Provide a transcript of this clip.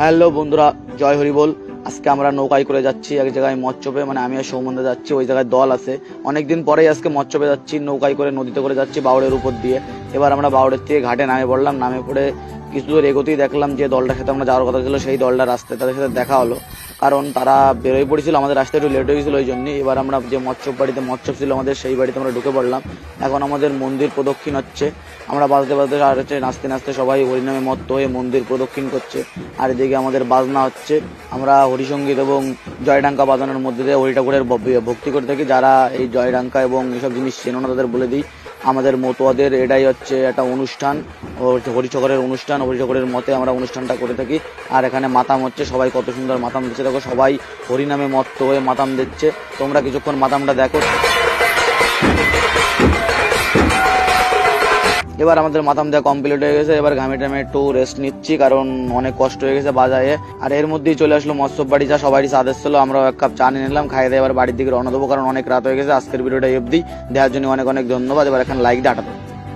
Hello বন্ধুরা, জয় হরি বল। আজকে আমরা নৌকায় করে যাচ্ছি, এক জায়গায় মৎস্যপে মানে আমি আর সৌমন্দে যাচ্ছি, ওই জায়গায় দল আছে। অনেকদিন পরেই আজকে মৎস্যপে যাচ্ছি, নৌকায় করে, নদীতে করে যাচ্ছি বাউড়ের উপর দিয়ে। এবার আমরা বাউড়ের থেকে ঘাটে নামে পড়লাম, নামে পড়ে কিছু দূর এগোতেই দেখলাম যে দলটার সাথে আমরা যাওয়ার কথা ছিল, সেই দলটা রাস্তায় তাদের সাথে দেখা হলো। কারণ তারা বেরোয় পড়েছিল, আমাদের রাস্তায় একটু লেট হয়ে গেছিল ওই জন্যই। এবার আমরা যে মৎস্য বাড়িতে মৎস্য ছিল আমাদের, সেই বাড়িতে আমরা ঢুকে পড়লাম। এখন আমাদের মন্দির প্রদক্ষিণ হচ্ছে। আমরা বাজতে বাজতে আর হচ্ছে নাচতে নাচতে সবাই হরিনামে মত্ত হয়ে মন্দির প্রদক্ষিণ করছে। আর এদিকে আমাদের বাজনা হচ্ছে। আমরা হরিসঙ্গীত এবং জয়ডাঙ্কা বাজানোর মধ্যে দিয়ে হরি ঠাকুরের ভক্তি করে থাকি। যারা এই জয়ডাঙ্কা এবং এসব জিনিস চেনো না তাদের বলে দিই। আমাদের মতুয়াদের এটাই হচ্ছে একটা অনুষ্ঠান। হরিচকরের অনুষ্ঠান হরিচকরের মতে আমরা অনুষ্ঠানটা করে থাকি। আর এখানে মাতাম হচ্ছে, সবাই কত সুন্দর মাতাম দিচ্ছে। দেখো, সবাই হরিনামে মত্ত হয়ে মাতাম দিচ্ছে। তোমরা কিছুক্ষণ মাতামটা দেখো। এবার আমাদের মাথাম দেওয়া কমপ্লিট হয়ে গেছে। এবার ঘামে টামে একটু রেস্ট নিচ্ছি, কারণ অনেক কষ্ট হয়ে গেছে বাজারে আর এর মধ্যেই চলে আসলো মৎস্য বাড়ি। যা সবারই সাদেশ ছিল আমরা এক কাপ চা নিয়ে নিলাম। খাইয়ে দিয়ে এবার বাড়ির দিকে রওনা দেবো, কারণ অনেক রাত হয়ে গেছে। আজকের ভিডিওটা অবধি। দেওয়ার জন্য অনেক অনেক ধন্যবাদ। এবার এখন লাইক ডাটা